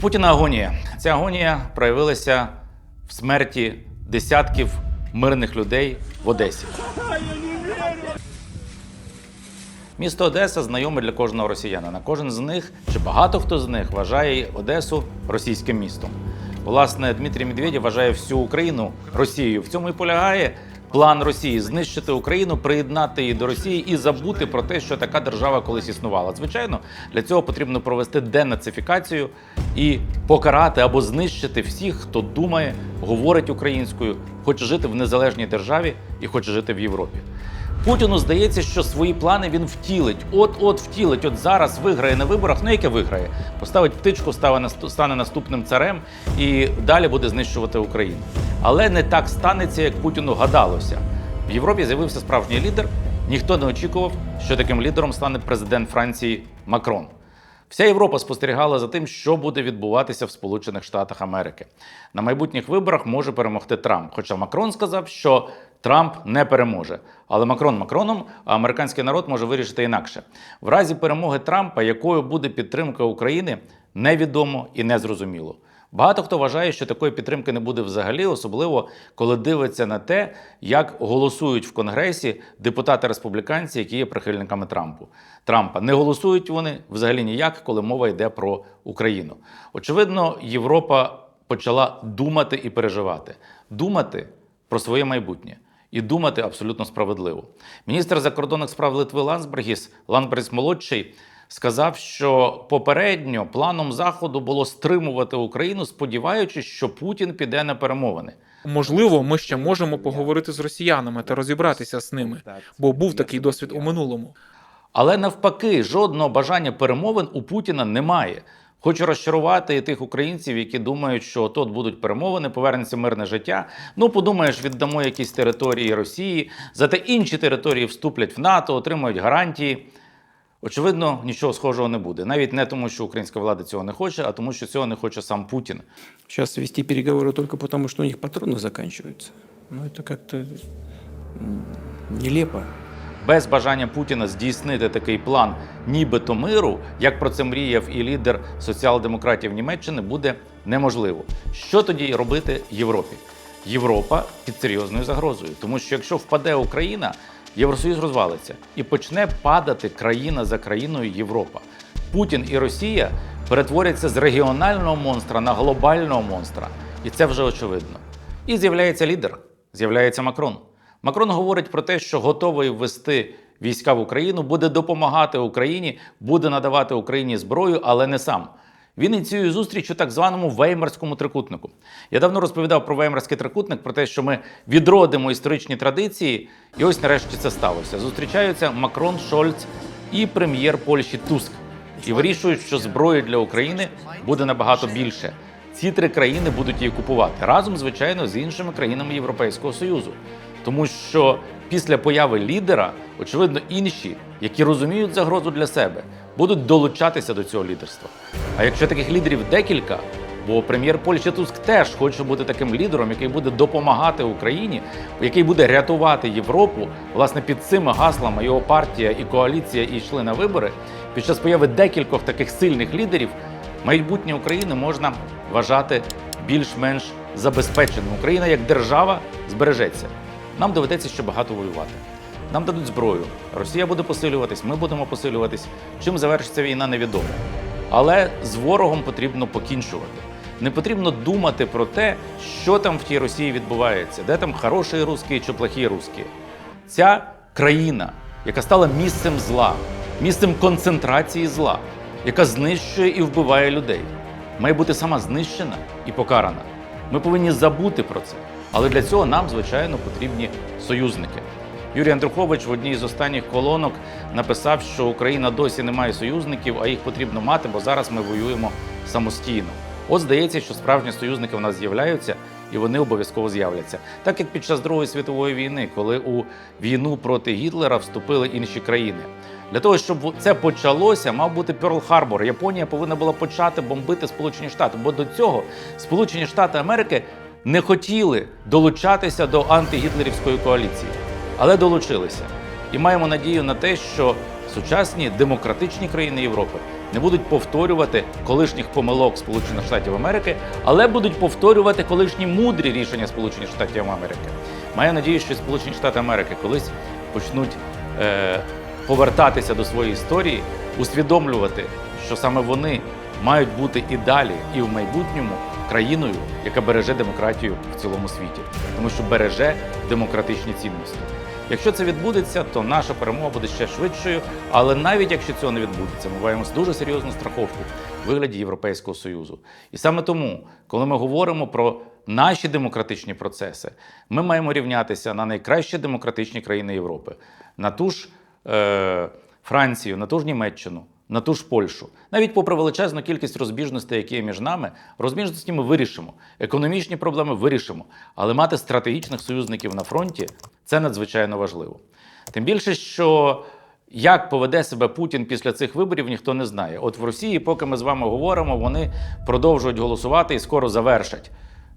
Путіна агонія. Ця агонія проявилася в смерті десятків мирних людей в Одесі. Місто Одеса знайоме для кожного росіянина. Кожен з них чи багато хто з них вважає Одесу російським містом. Власне, Дмитрій Медведєв вважає всю Україну Росією. В цьому і полягає план Росії знищити Україну, приєднати її до Росії і забути про те, що така держава колись існувала. Звичайно, для цього потрібно провести денацифікацію і покарати або знищити всіх, хто думає, говорить українською, хоче жити в незалежній державі і хоче жити в Європі. Путіну здається, що свої плани він втілить. От-от втілить. От зараз виграє на виборах. Ну яке виграє? Поставить птичку, стане насту- стане наступним царем і далі буде знищувати Україну. Але не так станеться, як Путіну гадалося. В Європі з'явився справжній лідер. Ніхто не очікував, що таким лідером стане президент Франції Макрон. Вся Європа спостерігала за тим, що буде відбуватися в Сполучених Штатах Америки. На майбутніх виборах може перемогти Трамп. Хоча Макрон сказав, що Трамп не переможе. Але Макрон Макроном, а американський народ може вирішити інакше. В разі перемоги Трампа, якою буде підтримка України, невідомо і незрозуміло. Багато хто вважає, що такої підтримки не буде взагалі, особливо коли дивиться на те, як голосують в Конгресі депутати-республіканці, які є прихильниками Трампу. Трампа не голосують вони взагалі ніяк, коли мова йде про Україну. Очевидно, Європа почала думати і переживати, думати про своє майбутнє. І думати абсолютно справедливо. Міністр закордонних справ Литви Лансбергіс Лансбергіс молодший сказав, що попередньо планом заходу було стримувати Україну, сподіваючись, що Путін піде на перемовини. Можливо, ми ще можемо поговорити з росіянами та розібратися з ними, бо був такий досвід у минулому. Але навпаки, жодного бажання перемовин у Путіна немає. Хочу розчарувати і тих українців, які думають, що тут будуть перемовини, повернеться мирне життя. Ну, подумаєш, віддамо якісь території Росії, зате інші території вступлять в НАТО, отримають гарантії. Очевидно, нічого схожого не буде. Навіть не тому, що українська влада цього не хоче, а тому, що цього не хоче сам Путін. Сейчас вести переговоры только потому, что у них патроны заканчиваются. Ну, это как-то м, нелепо. без бажання Путіна здійснити такий план, нібито миру, як про це мріяв і лідер соціал-демократів Німеччини, буде неможливо. Що тоді робити Європі? Європа під серйозною загрозою, тому що якщо впаде Україна, Євросоюз розвалиться і почне падати країна за країною Європа. Путін і Росія перетворяться з регіонального монстра на глобального монстра, і це вже очевидно. І з'являється лідер, з'являється Макрон. Макрон говорить про те, що готовий ввести війська в Україну, буде допомагати Україні, буде надавати Україні зброю, але не сам. Він ініціює зустріч у так званому Веймарському трикутнику. Я давно розповідав про Веймарський трикутник, про те, що ми відродимо історичні традиції, і ось нарешті це сталося. Зустрічаються Макрон, Шольц і прем'єр Польщі Туск. І вирішують, що зброї для України буде набагато більше. Ці три країни будуть її купувати разом, звичайно, з іншими країнами Європейського Союзу. Тому що після появи лідера, очевидно, інші, які розуміють загрозу для себе, будуть долучатися до цього лідерства. А якщо таких лідерів декілька, бо прем'єр Польщі Туск теж хоче бути таким лідером, який буде допомагати Україні, який буде рятувати Європу, власне, під цими гаслами його партія і коаліція і йшли на вибори. Під час появи декількох таких сильних лідерів майбутнє України можна вважати більш-менш забезпеченим. Україна як держава збережеться. Нам доведеться ще багато воювати. Нам дадуть зброю. Росія буде посилюватись, ми будемо посилюватись. Чим завершиться війна, невідомо. Але з ворогом потрібно покінчувати. Не потрібно думати про те, що там в тій Росії відбувається, де там хороші русські чи плохі русські. Ця країна, яка стала місцем зла, місцем концентрації зла, яка знищує і вбиває людей, має бути сама знищена і покарана. Ми повинні забути про це. Але для цього нам, звичайно, потрібні союзники. Юрій Андрухович в одній з останніх колонок написав, що Україна досі не має союзників, а їх потрібно мати, бо зараз ми воюємо самостійно. От здається, що справжні союзники в нас з'являються, і вони обов'язково з'являться. Так як під час Другої світової війни, коли у війну проти Гітлера вступили інші країни. Для того, щоб це почалося, мав бути Перл-Харбор. Японія повинна була почати бомбити Сполучені Штати, бо до цього Сполучені Штати Америки не хотіли долучатися до антигітлерівської коаліції, але долучилися. І маємо надію на те, що сучасні демократичні країни Європи не будуть повторювати колишніх помилок Сполучених Штатів Америки, але будуть повторювати колишні мудрі рішення Сполучених Штатів Америки. Маю надію, що Сполучені Штати Америки колись почнуть е, повертатися до своєї історії, усвідомлювати, що саме вони мають бути і далі, і в майбутньому країною, яка береже демократію в цілому світі, тому що береже демократичні цінності. Якщо це відбудеться, то наша перемога буде ще швидшою. Але навіть якщо цього не відбудеться, ми маємо дуже серйозну страховку в вигляді Європейського союзу. І саме тому, коли ми говоримо про наші демократичні процеси, ми маємо рівнятися на найкращі демократичні країни Європи, на ту ж е, Францію, на ту ж Німеччину. На ту ж Польщу, навіть попри величезну кількість розбіжностей, які є між нами, розбіжності ми вирішимо, економічні проблеми вирішимо, але мати стратегічних союзників на фронті це надзвичайно важливо. Тим більше, що як поведе себе Путін після цих виборів, ніхто не знає. От в Росії, поки ми з вами говоримо, вони продовжують голосувати і скоро завершать.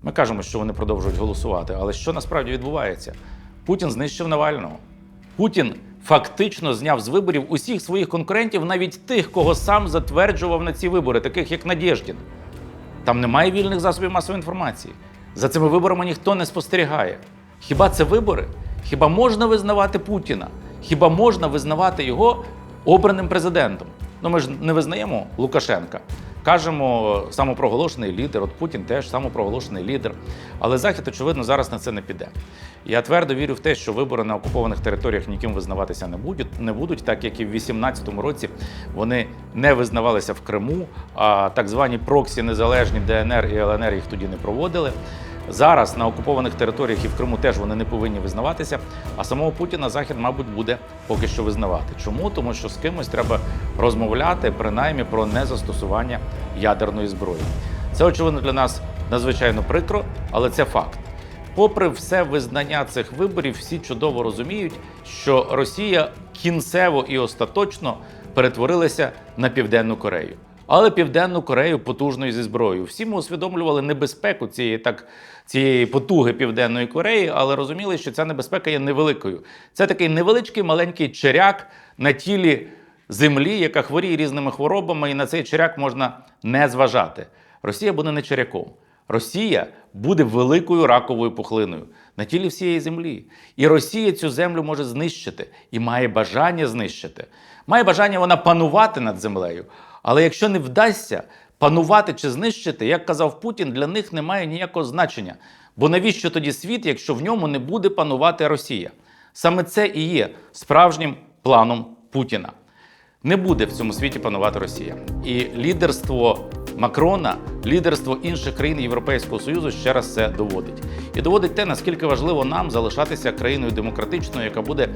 Ми кажемо, що вони продовжують голосувати, але що насправді відбувається? Путін знищив Навального. Путін фактично зняв з виборів усіх своїх конкурентів, навіть тих, кого сам затверджував на ці вибори, таких як Надєждін. Там немає вільних засобів масової інформації. За цими виборами ніхто не спостерігає. Хіба це вибори? Хіба можна визнавати Путіна? Хіба можна визнавати його обраним президентом? Ну ми ж не визнаємо Лукашенка. Кажемо, самопроголошений лідер, от Путін теж самопроголошений лідер. Але Захід, очевидно, зараз на це не піде. Я твердо вірю в те, що вибори на окупованих територіях ніким визнаватися не будуть, не будуть, так як і в 2018 році вони не визнавалися в Криму, а так звані проксі незалежні ДНР і ЛНР їх тоді не проводили. Зараз на окупованих територіях і в Криму теж вони не повинні визнаватися. А самого Путіна Захід, мабуть, буде поки що визнавати. Чому? Тому що з кимось треба розмовляти принаймні про незастосування ядерної зброї. Це очевидно для нас надзвичайно прикро, але це факт. Попри все визнання цих виборів, всі чудово розуміють, що Росія кінцево і остаточно перетворилася на Південну Корею. Але Південну Корею потужною зі зброєю. Всі ми усвідомлювали небезпеку цієї так цієї потуги Південної Кореї, але розуміли, що ця небезпека є невеликою. Це такий невеличкий маленький черяк на тілі землі, яка хворіє різними хворобами, і на цей черяк можна не зважати. Росія буде не черяком. Росія буде великою раковою пухлиною на тілі всієї землі. І Росія цю землю може знищити і має бажання знищити. Має бажання вона панувати над землею. Але якщо не вдасться панувати чи знищити, як казав Путін, для них немає ніякого значення. Бо навіщо тоді світ, якщо в ньому не буде панувати Росія? Саме це і є справжнім планом Путіна. Не буде в цьому світі панувати Росія. І лідерство Макрона, лідерство інших країн Європейського Союзу ще раз це доводить. І доводить те, наскільки важливо нам залишатися країною демократичною, яка буде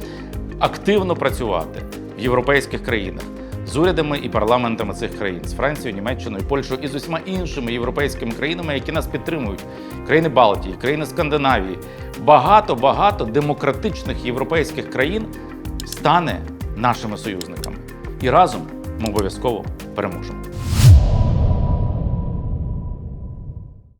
активно працювати в європейських країнах з урядами і парламентами цих країн з Францією, Німеччиною, Польщею і з усіма іншими європейськими країнами, які нас підтримують. Країни Балтії, країни Скандинавії. Багато багато демократичних європейських країн стане нашими союзниками. І разом ми обов'язково переможемо.